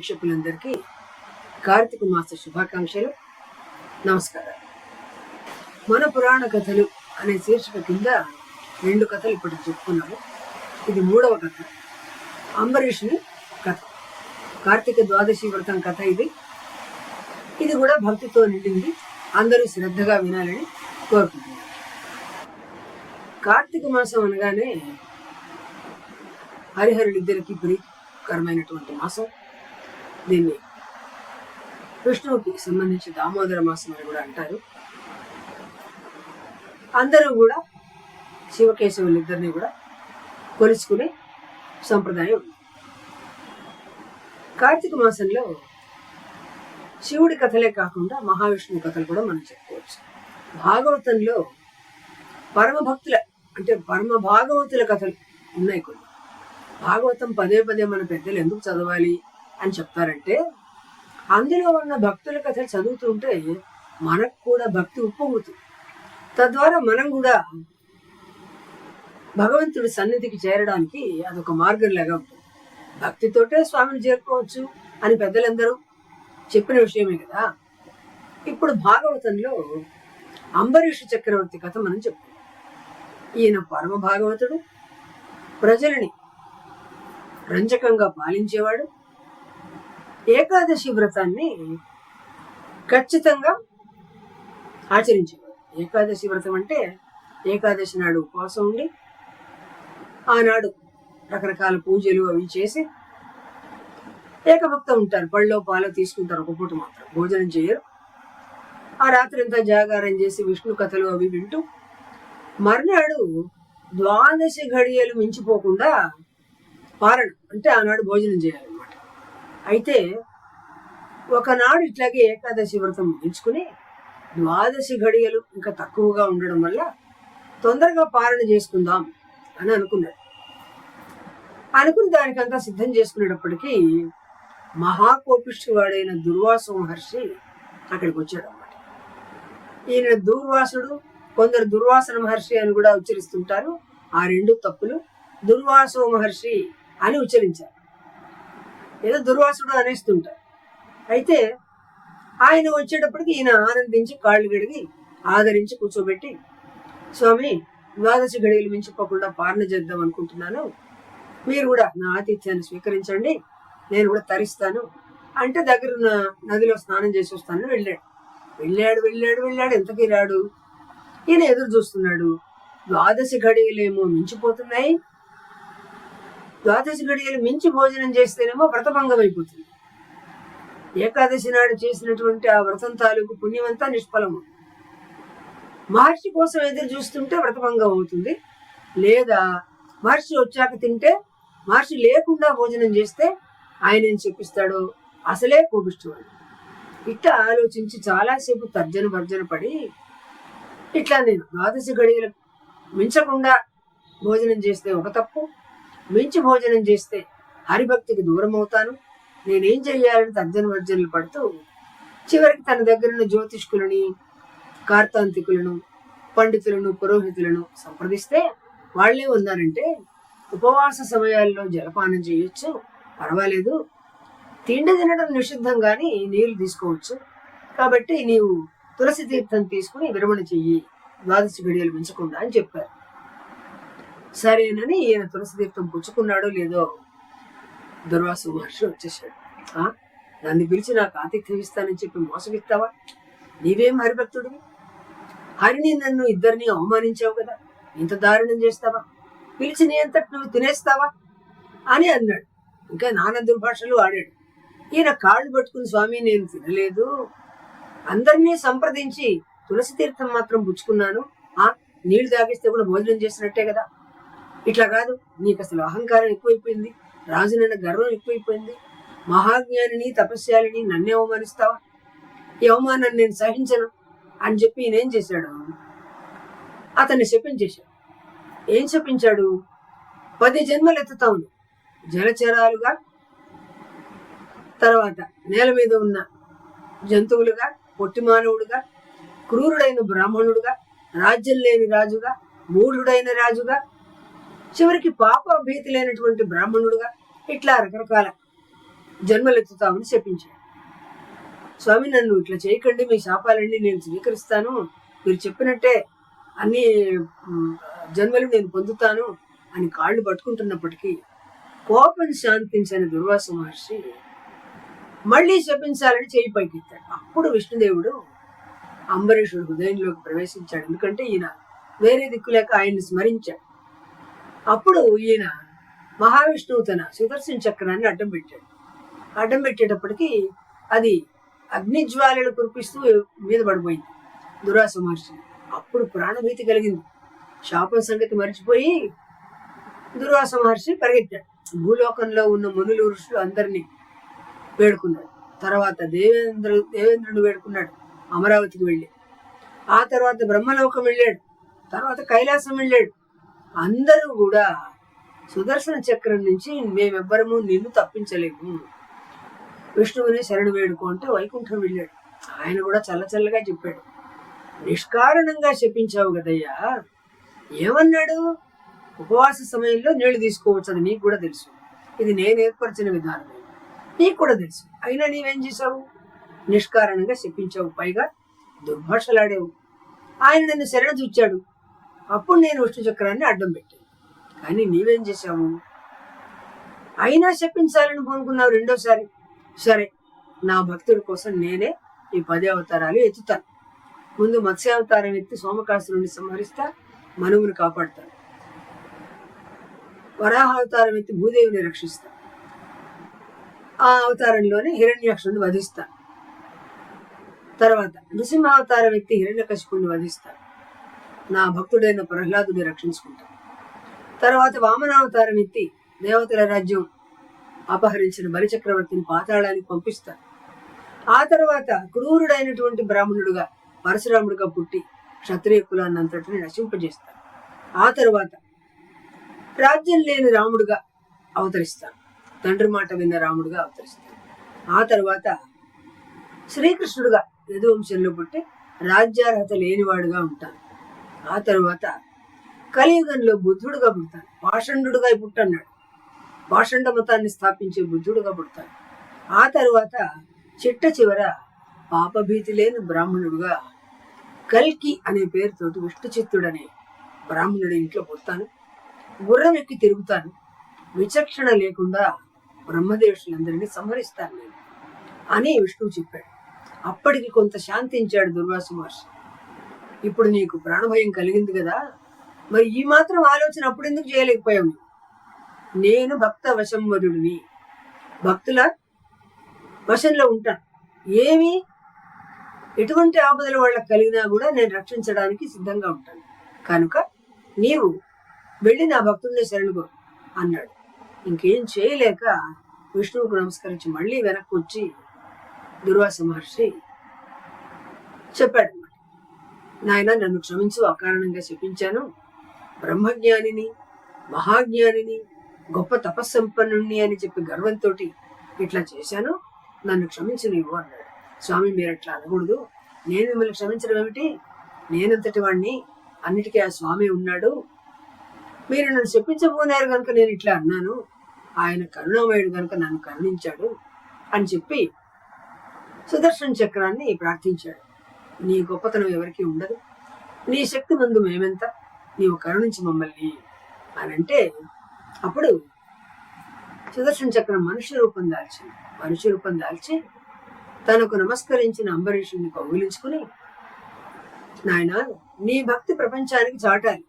వీక్షకులందరికీ కార్తీక మాస శుభాకాంక్షలు. నమస్కారం. మన పురాణ కథలు అనే శీర్షిక కింద రెండు కథలు ఇప్పుడు చెప్పుకున్నాము. ఇది మూడవ కథ. అంబరీషుని కథ. కార్తీక ద్వాదశి వ్రతం కథ ఇది. ఇది కూడా భక్తితో నిండింది. అందరూ శ్రద్ధగా వినాలని కోరుకుంటున్నారు కార్తీక మాసం అనగానే హరిహరుడిద్దరికి ప్రీతికరమైనటువంటి మాసం. దీన్ని విష్ణువుకి సంబంధించి దామోదర మాసం అని కూడా అంటారు. అందరూ కూడా శివకేశవులిద్దరిని కూడా కొలుచుకునే సంప్రదాయం ఉంది. కార్తీక మాసంలో శివుడి కథలే కాకుండా మహావిష్ణువు కథలు కూడా మనం చెప్పుకోవచ్చు. భాగవతంలో పరమభక్తుల అంటే పరమ భాగవతుల కథలు ఉన్నాయి కొన్ని. భాగవతం పదే పదే మన పెద్దలు ఎందుకు చదవాలి? అని చెప్తారంటే అందులో ఉన్న భక్తుల కథలు చదువుతుంటే మనకు కూడా భక్తి ఉప్పొంగుతుంది. తద్వారా మనం కూడా భగవంతుడి సన్నిధికి చేరడానికి అదొక మార్గం లాగా ఉంటుంది. భక్తితోటే స్వామిని చేరుకోవచ్చు అని పెద్దలందరూ చెప్పిన విషయమే కదా. ఇప్పుడు భాగవతంలో అంబరీష చక్రవర్తి కథ మనం చెప్పుకుందాం. ఈయన పరమ భాగవతుడు ప్రజలని రంజకంగా పాలించేవాడు ఏకాదశి వ్రతాన్ని ఖచ్చితంగా ఆచరించేవారు. ఏకాదశి వ్రతం అంటే ఏకాదశి నాడు ఉపవాసం ఉండి ఆనాడు రకరకాల పూజలు అవి చేసి ఏకభక్తం ఉంటారు. పళ్ళో పాలో తీసుకుంటారు ఒక పూట మాత్రం. భోజనం చేయరు. ఆ రాత్రి అంతా జాగారం చేసి విష్ణు కథలు అవి వింటూ మర్నాడు ద్వాదశి ఘడియలు మించిపోకుండా పారణ అంటే ఆనాడు భోజనం చేయాలన్నమాట. అయితే ఒకనాడు ఇట్లాగే ఏకాదశి వ్రతం ముగించుకుని ద్వాదశి ఘడియలు ఇంకా తక్కువగా ఉండడం వల్ల తొందరగా పారణ చేసుకుందాం అని అనుకున్నాడు అనుకుని దానికంతా సిద్ధం చేసుకునేటప్పటికీ మహాకోపిష్టివాడైన దుర్వాస మహర్షి అక్కడికి వచ్చాడు అన్నమాట ఈయన దుర్వాసుడు కొందరు దుర్వాసన మహర్షి అని కూడా ఉచ్చరిస్తుంటారు. ఆ రెండు తప్పులు దుర్వాసో మహర్షి అని ఉచ్చరించారు. ఏదో దుర్వాసుడు అనేస్తుంటారు. అయితే ఆయన వచ్చేటప్పటికి ఈయన ఆనందించి కాళ్ళు గడిగి ఆదరించి కూర్చోబెట్టి స్వామి ద్వాదశి గడియలు మించిపోకుండా పాలన చేద్దాం అనుకుంటున్నాను. మీరు కూడా నా ఆతిథ్యాన్ని స్వీకరించండి. నేను కూడా తరిస్తాను. అంటే దగ్గర ఉన్న నదిలో స్నానం చేసి వస్తాను వెళ్ళాడు. వెళ్ళాడు వెళ్ళాడు వెళ్ళాడు. ఎంతకీ రాడు? ఈయన ఎదురు చూస్తున్నాడు. ద్వాదశి ఘడియలేమో మించిపోతున్నాయి. ద్వాదశి గడియలు మించి భోజనం చేస్తేనేమో వ్రతభంగం అయిపోతుంది ఏకాదశి నాడు చేసినటువంటి ఆ వ్రతం తాలూకు పుణ్యమంతా నిష్ఫలము. మహర్షి కోసం ఎదురు చూస్తుంటే వ్రతభంగం అవుతుంది. లేదా మహర్షి వచ్చాక తింటే మహర్షి లేకుండా భోజనం చేస్తే ఆయన ఏం చెప్పిస్తాడో అసలే కోపిష్టవాడు ఇట్లా ఆలోచించి చాలాసేపు తర్జన భర్జన పడి ఇట్లా నేను ద్వాదశి గడియలు మించకుండా భోజనం చేస్తే ఒక తప్పు మించి భోజనం చేస్తే హరిభక్తికి దూరం అవుతాను నేనేం చెయ్యాలని తర్జన భర్జనలు పడుతూ చివరికి తన దగ్గరున్న జ్యోతిష్కులని కార్తాంతికులను పండితులను పురోహితులను సంప్రదిస్తే వాళ్ళే ఉన్నారంటే ఉపవాస సమయాల్లో జలపానం చేయొచ్చు పర్వాలేదు. తిండి తినడం నిషిద్ధం కానీ నీళ్ళు తీసుకోవచ్చు. కాబట్టి నీవు తులసి తీర్థం తీసుకుని విరమణ చెయ్యి ద్వాదశి గడియలు మించకుండా అని చెప్పారు. సరేనని ఈయన తులసి తీర్థం పుచ్చుకున్నాడో లేదో దుర్వాసు మహర్షి వచ్చేసాడు ఆ? నన్ను పిలిచి నాకు ఆతిథ్యం ఇస్తానని చెప్పి మోసగిస్తావా? నీవేం హరిభక్తుడివి? హరిని నన్ను ఇద్దరిని అవమానించావు కదా? ఇంత దారుణం చేస్తావా? పిలిచి నీ అంతటి నువ్వు తినేస్తావా? అని అన్నాడు. ఇంకా నానా దుర్భాషలు ఆడాడు. ఈయన కాళ్ళు పట్టుకుని స్వామి నేను తినలేదు. అందరినీ సంప్రదించి తులసి తీర్థం మాత్రం పుచ్చుకున్నాను. ఆ నీళ్ళు తాగిస్తే కూడా భోజనం చేసినట్టే కదా? ఇట్లా కాదు నీకు అసలు అహంకారం ఎక్కువైపోయింది రాజునన్న గర్వం ఎక్కువైపోయింది మహాజ్ఞానిని తపస్యాలని నన్నే అవమానిస్తావా? ఈ అవమానాన్ని నేను సహించను అని చెప్పి ఈయన ఏం చేశాడు? అతన్ని శపించేశాడు. ఏం శపించాడు? పది జన్మలు ఎత్తుతావును జలచరాలుగా తర్వాత నేల మీద ఉన్న జంతువులుగా పొట్టి మానవుడుగా క్రూరుడైన బ్రాహ్మణుడుగా రాజ్యం లేని రాజుగా మూఢుడైన రాజుగా చివరికి పాప భీతి లేనటువంటి బ్రాహ్మణుడుగా ఇట్లా రకరకాల జన్మలెత్తుతామని చెప్పించాడు. స్వామి నన్ను ఇట్లా చేయకండి మీ శాపాలన్నీ నేను స్వీకరిస్తాను. మీరు చెప్పినట్టే అన్ని జన్మలు నేను పొందుతాను అని కాళ్ళు పట్టుకుంటున్నప్పటికీ కోపం శాంతించని దుర్వాస మహర్షి మళ్ళీ శపించాలని చేయి పైకెత్తాడు. అప్పుడు విష్ణుదేవుడు అంబరీషుడు హృదయంలోకి ప్రవేశించాడు. ఎందుకంటే ఈయన వేరే దిక్కు లేక ఆయన్ని స్మరించాడు. అప్పుడు ఈయన మహావిష్ణువు తన సుదర్శన చక్రాన్ని అడ్డం పెట్టాడు. అడ్డం పెట్టేటప్పటికి అది అగ్నిజ్వాలలు కురిపిస్తూ మీద పడిపోయింది. దురాస మహర్షి. అప్పుడు ప్రాణభీతి కలిగింది. శాపం సంగతి మర్చిపోయి దుర్వాస మహర్షి పరిగెత్తాడు. భూలోకంలో ఉన్న మునులు ఋషులు అందరినీ వేడుకున్నాడు తర్వాత దేవేంద్ర దేవేంద్రుడు వేడుకున్నాడు. అమరావతికి వెళ్ళి. ఆ తర్వాత బ్రహ్మలోకం వెళ్ళాడు. తర్వాత కైలాసం వెళ్ళాడు. అందరూ కూడా సుదర్శన చక్రం నుంచి మేమెవ్వరము నిన్ను తప్పించలేము. విష్ణువుని శరణు వేడుకో అంటే వైకుంఠం వెళ్ళాడు. ఆయన కూడా చల్లచల్లగా చెప్పాడు. నిష్కారణంగా శపించావు కదయ్యా. ఏమన్నాడు? ఉపవాస సమయంలో నీళ్ళు తీసుకోవచ్చు అది నీకు కూడా తెలుసు. ఇది నేను ఏర్పరిచిన విధానమే. నీకు కూడా తెలుసు. అయినా నీవేం చేశావు? నిష్కారణంగా శపించావు పైగా దుర్భాషలాడావు. ఆయన నన్ను శరణ చూచాడు. అప్పుడు నేను విష్ణు చక్రాన్ని అడ్డం పెట్టాను. కానీ నీవేం చేశావు? అయినా శపించాలని పూనుకున్నావు రెండోసారి. సరే నా భక్తుడి కోసం నేనే ఈ పదే అవతారాలు ఎత్తుతాను. ముందు మత్స్యావతారం ఎత్తి సోమకాసురుని సంహరిస్తా మనువుని కాపాడుతాను వరాహ అవతారం ఎత్తి భూదేవిని రక్షిస్తా. ఆ అవతారంలోనే హిరణ్యాక్షుడిని వధిస్తా. తర్వాత నృసింహావతారం ఎత్తి హిరణ్యకశిపుణ్ణి వధిస్తా. నా భక్తుడైన ప్రహ్లాదుని రక్షించుకుంటాను. తర్వాత వామనావతారం ఎత్తి దేవతల రాజ్యం అపహరించిన బలిచక్రవర్తిని పాతాళానికి పంపిస్తా ఆ తర్వాత క్రూరుడైనటువంటి బ్రాహ్మణుడుగా పరశురాముడుగా పుట్టి క్షత్రియ కులాన్ని అంతటిని నశింపజేస్తాను ఆ తర్వాత రాజ్యం లేని రాముడుగా అవతరిస్తాను తండ్రి మాట విన్న రాముడుగా అవతరిస్తాను ఆ తర్వాత శ్రీకృష్ణుడుగా యదువంశంలో పుట్టి రాజ్యార్హత లేనివాడుగా ఉంటాను ఆ తర్వాత కలియుగంలో బుద్ధుడుగా పుడతాను పాషండుడుగా పుట్టన్నాడు. పాషండ మతాన్ని స్థాపించే బుద్ధుడుగా పుడతాడు. ఆ తరువాత చిట్ట చివర పాపభీతి లేని బ్రాహ్మణుడుగా కల్కి అనే పేరుతోటి విష్ణు చిత్తుడనే బ్రాహ్మణుడి ఇంట్లో పుడతాను గుర్రం ఎక్కి తిరుగుతాను విచక్షణ లేకుండా బ్రహ్మదేవులందరినీ సంహరిస్తాను నేను అని విష్ణువు చెప్పాడు. అప్పటికి కొంత శాంతించాడు దుర్వాసు మహర్షి. ఇప్పుడు నీకు ప్రాణభయం కలిగింది కదా మరి ఈ మాత్రం ఆలోచన అప్పుడు ఎందుకు చేయలేకపోయావు నేను భక్త వశంవదుడిని. భక్తుల వశంలో ఉంటాను ఏమి? ఎటువంటి ఆపదలు వాళ్ళకి కలిగినా కూడా నేను రక్షించడానికి సిద్ధంగా ఉంటాను. కనుక నీవు వెళ్ళి నా భక్తుడిని శరణుకో అన్నాడు. ఇంకేం చేయలేక విష్ణువుకు నమస్కరించి మళ్ళీ వెనక్కి వచ్చి దుర్వాస మహర్షి చెప్పాడు. నాయన నన్ను క్షమించు. అకారణంగా శపించాను బ్రహ్మజ్ఞానిని మహాజ్ఞానిని గొప్ప తపస్సంపన్నుణ్ణి అని చెప్పి గర్వంతో ఇట్లా చేశాను. నన్ను క్షమించు నీవు అన్నాడు. స్వామి మీరు అట్లా అనకూడదు. నేను మిమ్మల్ని క్షమించడం ఏమిటి? నేనంతటి వాడిని అన్నిటికీ ఆ స్వామి ఉన్నాడు. మీరు నన్ను చెప్పించబోనారు కనుక నేను ఇట్లా అన్నాను. ఆయన కరుణామయుడు కనుక నన్ను కరుణించాడు అని చెప్పి సుదర్శన చక్రాన్ని ప్రార్థించాడు. నీ గొప్పతనం ఎవరికీ ఉండదు. నీ శక్తి మందు మేమెంత నీవు కరుణించి మమ్మల్ని అని అంటే అప్పుడు సుదర్శన చక్రం మనుష్య రూపం దాల్చింది మనుష్య రూపం దాల్చి తనకు నమస్కరించిన అంబరీషుని కౌగిలించుకుని నాయన నీ భక్తి ప్రపంచానికి చాటాలి.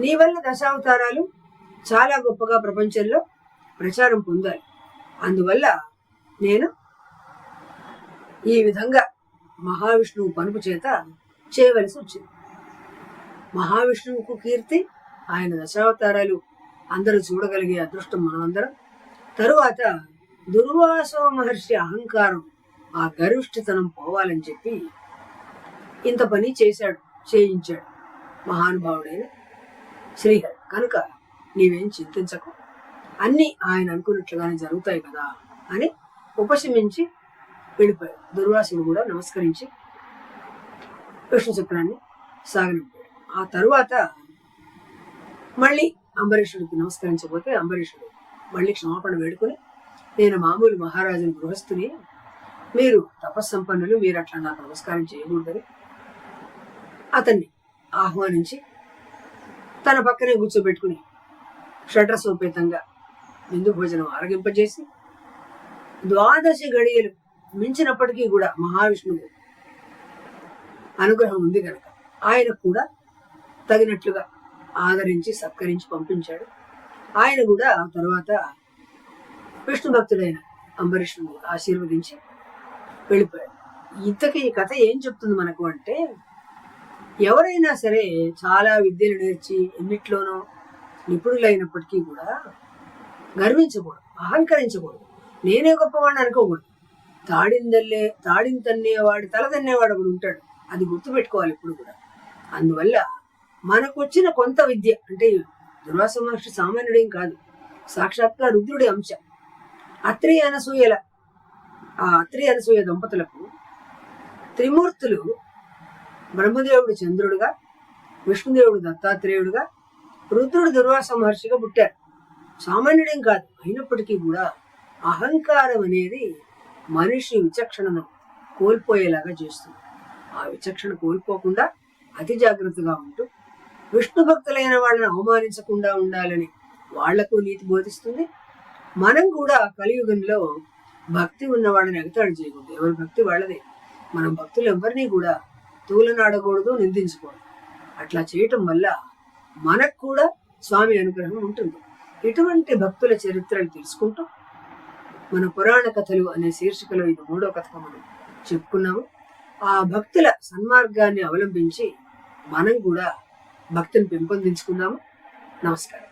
నీ వల్ల దశావతారాలు చాలా గొప్పగా ప్రపంచంలో ప్రచారం పొందాలి. అందువల్ల నేను ఈ విధంగా మహావిష్ణువు పనుపు చేత చేయవలసి వచ్చింది. మహావిష్ణువుకు కీర్తి ఆయన దశావతారాలు అందరూ చూడగలిగే అదృష్టం మనమందరం. తరువాత దుర్వాస మహర్షి అహంకారం ఆ గరిష్ఠతనం పోవాలని చెప్పి ఇంత పని చేశాడు చేయించాడు మహానుభావుడైన శ్రీహరి. కనుక నీవేం చింతించకు. అన్నీ ఆయన అనుకున్నట్లుగానే జరుగుతాయి కదా అని ఉపశమించి వెళ్ళిపోయాడు దుర్వాసుడు కూడా నమస్కరించి విష్ణు చక్రాన్ని సాగనింపాడు. ఆ తరువాత మళ్ళీ అంబరీషుడికి నమస్కరించబోతే అంబరీషుడు మళ్ళీ క్షమాపణ వేడుకొని నేను మామూలు మహారాజుని గృహస్థుని మీరు తపస్సంపన్నులు మీరు అట్లా నాకు నమస్కారం చేయకూడదని అతన్ని ఆహ్వానించి తన పక్కనే కూర్చోబెట్టుకుని షడ్రసోపేతంగా విందు భోజనం ఆరగింపజేసి ద్వాదశి గడియలు మించినప్పటికీ కూడా మహావిష్ణువు అనుగ్రహం ఉంది కనుక ఆయన కూడా తగినట్లుగా ఆదరించి సత్కరించి పంపించాడు. ఆయన కూడా ఆ తర్వాత విష్ణు భక్తుడైన అంబరీష్ను ఆశీర్వదించి వెళ్ళిపోయాడు. ఇంతకీ ఈ కథ ఏం చెప్తుంది మనకు అంటే ఎవరైనా సరే చాలా విద్యలు నేర్చి ఎన్నిట్లోనో నిపుణులైనప్పటికీ కూడా గర్వించకూడదు అహంకరించకూడదు. నేనే గొప్పవాడిని అనుకోకూడదు. తాడిందల్లే తాడిని తన్నేవాడు తల తన్నేవాడు ఒకడు ఉంటాడు. అది గుర్తుపెట్టుకోవాలి ఇప్పుడు కూడా. అందువల్ల మనకు వచ్చిన కొంత విద్య అంటే దుర్వాస మహర్షి సామాన్యుడేం కాదు. సాక్షాత్గా రుద్రుడి అంశ. అత్రి అనసూయల ఆ అత్రి అనసూయ దంపతులకు త్రిమూర్తులు బ్రహ్మదేవుడు చంద్రుడుగా విష్ణుదేవుడు దత్తాత్రేయుడుగా రుద్రుడు దుర్వాస మహర్షిగా పుట్టారు. సామాన్యుడేం కాదు. అయినప్పటికీ కూడా అహంకారం అనేది మనిషి విచక్షణను కోల్పోయేలాగా చేస్తుంది. ఆ విచక్షణ కోల్పోకుండా అతి జాగ్రత్తగా ఉంటూ విష్ణు భక్తులైన వాళ్ళని అవమానించకుండా ఉండాలని వాళ్ళకు నీతి బోధిస్తుంది. మనం కూడా కలియుగంలో భక్తి ఉన్న వాళ్ళని ఎగతాడు చేయకూడదు. ఎవరి భక్తి వాళ్ళదే. మనం భక్తులు ఎవరిని కూడా తూలనాడకూడదు నిందించకూడదు. అట్లా చేయటం వల్ల మనకు కూడా స్వామి అనుగ్రహం ఉంటుంది. ఇటువంటి భక్తుల చరిత్రలు తెలుసుకుంటూ మన పురాణ కథలు అనే శీర్షికలో ఇది మూడో కథగా మనం చెప్పుకున్నాము. ఆ భక్తుల సన్మార్గాన్ని అవలంబించి మనం కూడా భక్తిని పెంపొందించుకుందాము. నమస్కారం.